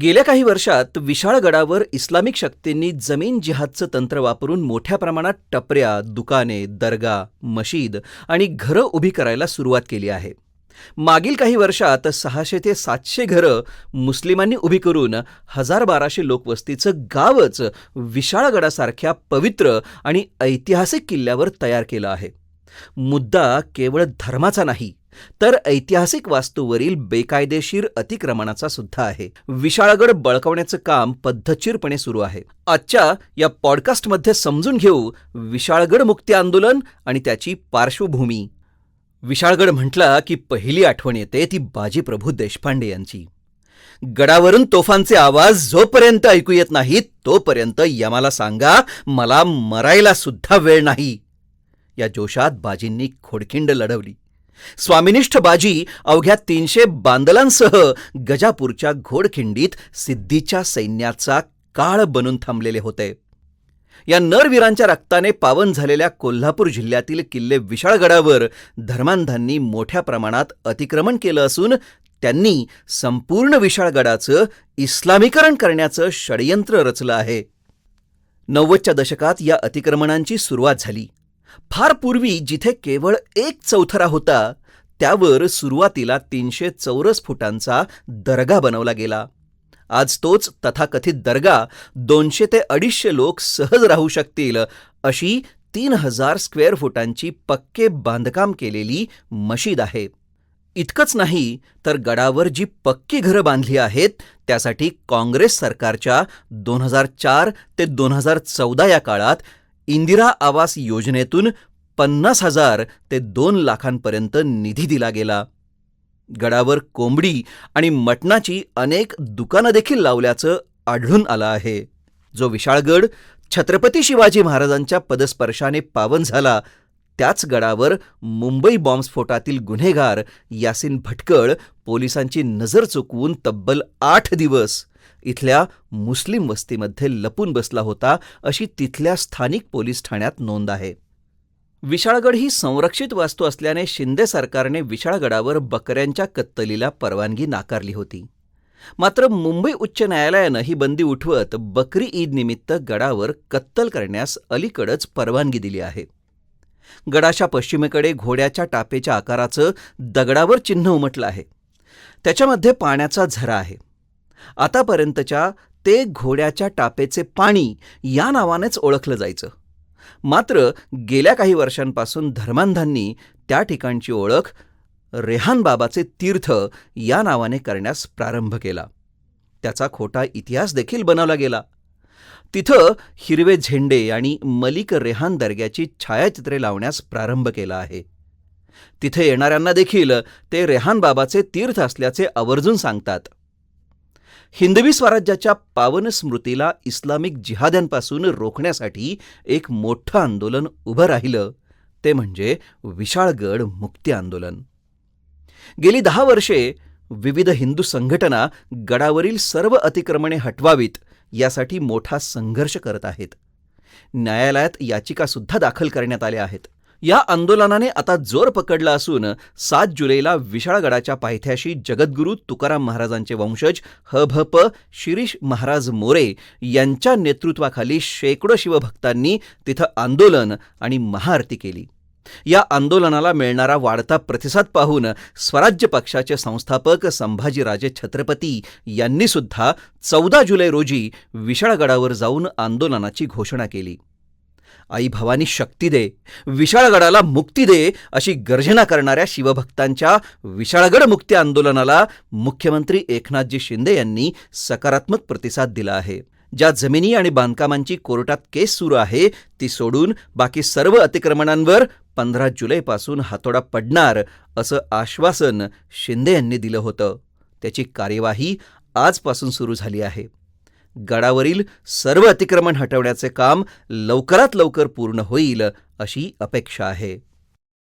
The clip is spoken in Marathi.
गेल्या काही वर्षात विशाळगडावर इस्लामिक शक्तींनी जमीन जिहादचं तंत्र वापरून मोठ्या प्रमाणात टपऱ्या दुकाने दर्गा मशीद आणि घरं उभी करायला सुरुवात केली आहे. मागील काही वर्षात सहाशे ते सातशे घरं मुस्लिमांनी उभी करून हजार बाराशे लोकवस्तीचं गावच विशाळगडासारख्या पवित्र आणि ऐतिहासिक किल्ल्यावर तयार केलं आहे. मुद्दा केवळ धर्माचा नाही तर ऐतिहासिक वास्तूवरील बेकायदेशीर अतिक्रमणाचा सुद्धा आहे. विशाळगड बळकावण्याचं काम पद्धतशीरपणे सुरू आहे. आजच्या या पॉडकास्टमध्ये समजून घेऊ विशाळगड मुक्ती आंदोलन आणि त्याची पार्श्वभूमी. विशाळगड म्हटला की पहिली आठवण येते ती बाजीप्रभू देशपांडे यांची. गडावरून तोफांचे आवाज जोपर्यंत ऐकू येत नाहीत तोपर्यंत यमाला सांगा मला मरायला सुद्धा वेळ नाही. या जोशात बाजींनी खोडखिंड लढवली. स्वामिनिष्ठ बाजी अवघ्या तीनशे बांदलांसह गजापूरच्या घोडखिंडीत सिद्धीच्या सैन्याचा काळ बनून थांबलेले होते. या नरवीरांच्या रक्ताने पावन झालेल्या कोल्हापूर जिल्ह्यातील किल्ले विशाळगडावर धर्मांधांनी मोठ्या प्रमाणात अतिक्रमण केलं असून त्यांनी संपूर्ण विशाळगडाचं इस्लामीकरण करण्याचं षडयंत्र रचलं आहे. नव्वदच्या दशकात या अतिक्रमणांची सुरुवात झाली. फार पूर्वी जिथे केवळ एक चौथरा होता त्यावर सुरुवातीला तीनशे चौरस फुटांचा दर्गा बनवला गेला. आज तोच तथाकथित दर्गा दोनशे ते अडीचशे लोक सहज राहू शकतील अशी तीन हजार स्क्वेअर फुटांची पक्के बांधकाम केलेली मशीद आहे. इतकंच नाही तर गडावर जी पक्की घरं बांधली आहेत त्यासाठी काँग्रेस सरकारच्या दोन हजार चार ते दोन हजार चौदा या काळात इंदिरा आवास योजनेतून पन्नास हजार ते दोन लाखांपर्यंत निधी दिला गेला. गडावर कोंबडी आणि मटणाची अनेक दुकानं देखील लावल्याचं आढळून आलं आहे. जो विशाळगड छत्रपती शिवाजी महाराजांच्या पदस्पर्शाने पावन झाला त्याच गडावर मुंबई बॉम्बस्फोटातील गुन्हेगार यासिन भटकळ पोलिसांची नजर चुकवून तब्बल आठ दिवस इथल्या मुस्लिम वस्तीमध्ये लपून बसला होता अशी तिथल्या स्थानिक पोलीस ठाण्यात नोंद आहे. विशाळगड ही संरक्षित वास्तू असल्याने शिंदे सरकारने विशाळगडावर बकऱ्यांच्या कत्तलीला परवानगी नाकारली होती. मात्र मुंबई उच्च न्यायालयानं ही बंदी उठवत बकरी ईद निमित्त गडावर कत्तल करण्यास अलीकडच परवानगी दिली आहे. गडाच्या पश्चिमेकडे घोड्याच्या टापेच्या आकाराचं दगडावर चिन्ह उमटलं आहे. त्याच्यामध्ये पाण्याचा झरा आहे. आतापर्यंतच्या ते घोड्याच्या टापेचे पाणी या नावानेच ओळखलं जायचं. मात्र गेल्या काही वर्षांपासून धर्मांधांनी त्या ठिकाणची ओळख रेहानबाबाचे तीर्थ या नावाने करण्यास प्रारंभ केला. त्याचा खोटा इतिहास देखील बनवला गेला. तिथं हिरवे झेंडे आणि मलिक रेहान दर्ग्याची छायाचित्रे लावण्यास प्रारंभ केला आहे. तिथे येणाऱ्यांना देखील ते रेहानबाबाचे तीर्थ असल्याचे आवर्जून सांगतात. हिंदवी स्वराज्याच्या पावन स्मृतीला इस्लामिक जिहाद्यांपासून रोखण्यासाठी एक मोठं आंदोलन उभं राहिलं. ते म्हणजे विशाळगड मुक्ती आंदोलन. गेली दहा वर्षे विविध हिंदू संघटना गडावरील सर्व अतिक्रमणे हटवावीत यासाठी मोठा संघर्ष करत आहेत. न्यायालयात याचिकासुद्धा दाखल करण्यात आल्या आहेत. या आंदोलनाने आता जोर पकडला असून सात जुलैला विशाळगडाच्या पायथ्याशी जगद्गुरू तुकाराम महाराजांचे वंशज ह भ प शिरीष महाराज मोरे यांच्या नेतृत्वाखाली शेकडो शिवभक्तांनी तिथं आंदोलन आणि महाआरती केली. या आंदोलनाला मिळणारा वाढता प्रतिसाद पाहून स्वराज्य पक्षाचे संस्थापक संभाजीराजे छत्रपती यांनी सुद्धा चौदा जुलै रोजी विशाळगडावर जाऊन आंदोलनाची घोषणा केली. आई भवानी शक्ती दे विशाळगडाला मुक्ती दे अशी गर्जना करणाऱ्या शिवभक्तांच्या विशाळगड मुक्ती आंदोलनाला मुख्यमंत्री एकनाथजी शिंदे यांनी सकारात्मक प्रतिसाद दिला आहे. ज्या जमिनी आणि बांधकामांची कोर्टात केस सुरू आहे ती सोडून बाकी सर्व अतिक्रमणांवर पंधरा जुलैपासून हातोडा पडणार असं आश्वासन शिंदे यांनी दिलं होतं. त्याची कार्यवाही आजपासून सुरू झाली आहे. गडावरील सर्व अतिक्रमण हटवण्याचे काम लवकरात लवकर पूर्ण होईल अशी अपेक्षा आहे.